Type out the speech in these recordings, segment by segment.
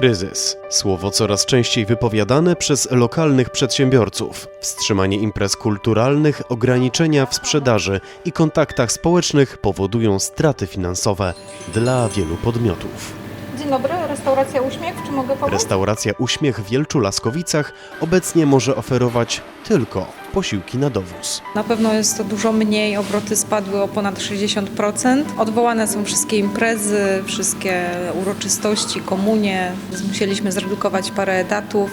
Kryzys. Słowo coraz częściej wypowiadane przez lokalnych przedsiębiorców. Wstrzymanie imprez kulturalnych, ograniczenia w sprzedaży i kontaktach społecznych powodują straty finansowe dla wielu podmiotów. Dzień dobry, restauracja Uśmiech, czy mogę pomóc? Restauracja Uśmiech w Wielczu Laskowicach obecnie może oferować tylko posiłki na dowóz. Na pewno jest to dużo mniej, obroty spadły o ponad 60%. Odwołane są wszystkie imprezy, wszystkie uroczystości, komunie. Musieliśmy zredukować parę etatów.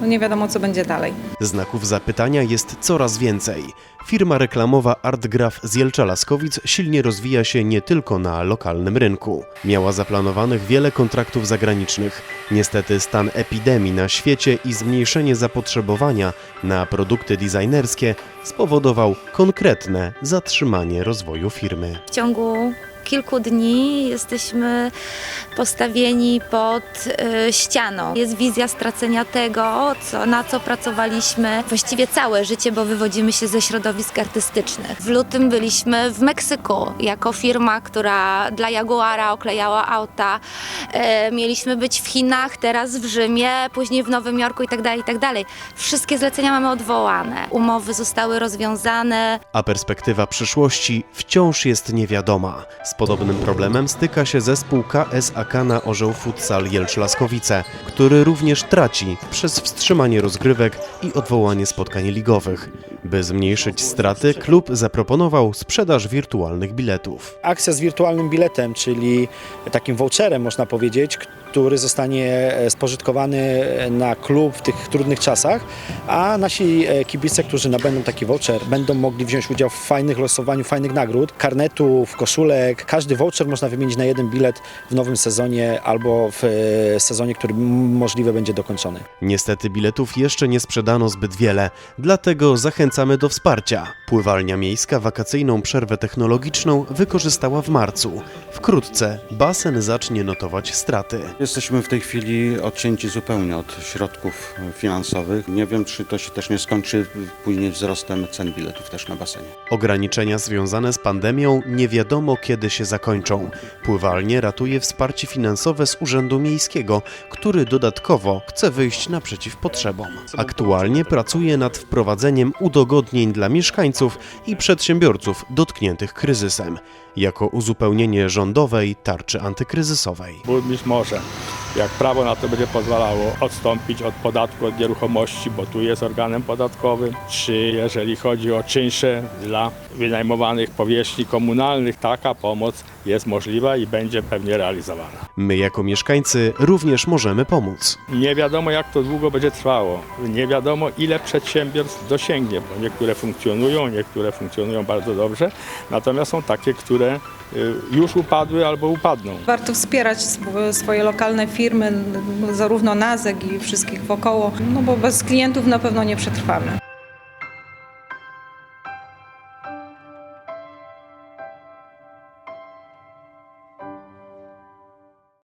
No nie wiadomo, co będzie dalej. Znaków zapytania jest coraz więcej. Firma reklamowa Artgraf z Jelcza Laskowic silnie rozwija się nie tylko na lokalnym rynku. Miała zaplanowanych wiele kontraktów zagranicznych. Niestety stan epidemii na świecie i zmniejszenie zapotrzebowania na produkty designerskie spowodował konkretne zatrzymanie rozwoju firmy. W ciągu kilku dni jesteśmy postawieni pod y, ścianą. Jest wizja stracenia tego, co, na co pracowaliśmy właściwie całe życie, bo wywodzimy się ze środowisk artystycznych. W lutym byliśmy w Meksyku jako firma, która dla Jaguara oklejała auta. E, mieliśmy być w Chinach, teraz w Rzymie, później w Nowym Jorku i tak dalej, i tak. Wszystkie zlecenia mamy odwołane. Umowy zostały rozwiązane. A perspektywa przyszłości wciąż jest niewiadoma. Z podobnym problemem styka się zespół KSAK na Orzeł Futsal Jelcz-Laskowice, który również traci przez wstrzymanie rozgrywek i odwołanie spotkań ligowych. By zmniejszyć straty, klub zaproponował sprzedaż wirtualnych biletów. akcja z wirtualnym biletem, czyli takim voucherem można powiedzieć, który zostanie e, spożytkowany na klub w tych trudnych czasach, a nasi e, kibice, którzy nabędą taki voucher, będą mogli wziąć udział w fajnych losowaniu, fajnych nagród, karnetów, koszulek. Każdy voucher można wymienić na jeden bilet w nowym sezonie albo w e, sezonie, który możliwe będzie dokończony. Niestety biletów jeszcze nie sprzedano zbyt wiele, dlatego zachęcamy do wsparcia. Pływalnia miejska wakacyjną przerwę technologiczną wykorzystała w marcu. Wkrótce basen zacznie notować straty. Jesteśmy w tej chwili odcięci zupełnie od środków finansowych. Nie wiem, czy to się też nie skończy później wzrostem cen biletów też na basenie. Ograniczenia związane z pandemią nie wiadomo kiedy się zakończą. Pływalnie ratuje wsparcie finansowe z Urzędu Miejskiego, który dodatkowo chce wyjść naprzeciw potrzebom. Aktualnie pracuje nad wprowadzeniem udogodnień dla mieszkańców i przedsiębiorców dotkniętych kryzysem, jako uzupełnienie rządowej tarczy antykryzysowej. burmistrz może, jak prawo na to będzie pozwalało, odstąpić od podatku od nieruchomości, bo tu jest organem podatkowym, czy jeżeli chodzi o czynsze dla wynajmowanych powierzchni komunalnych, taka pomoc jest możliwa i będzie pewnie realizowana. My jako mieszkańcy również możemy pomóc. Nie wiadomo jak to długo będzie trwało, nie wiadomo ile przedsiębiorstw dosięgnie, bo niektóre funkcjonują, niektóre funkcjonują bardzo dobrze, natomiast są takie, które już upadły albo upadną. Warto wspierać sw- swoje lokalne firmy, zarówno nas, jak i wszystkich wokoło, no bo bez klientów na pewno nie przetrwamy.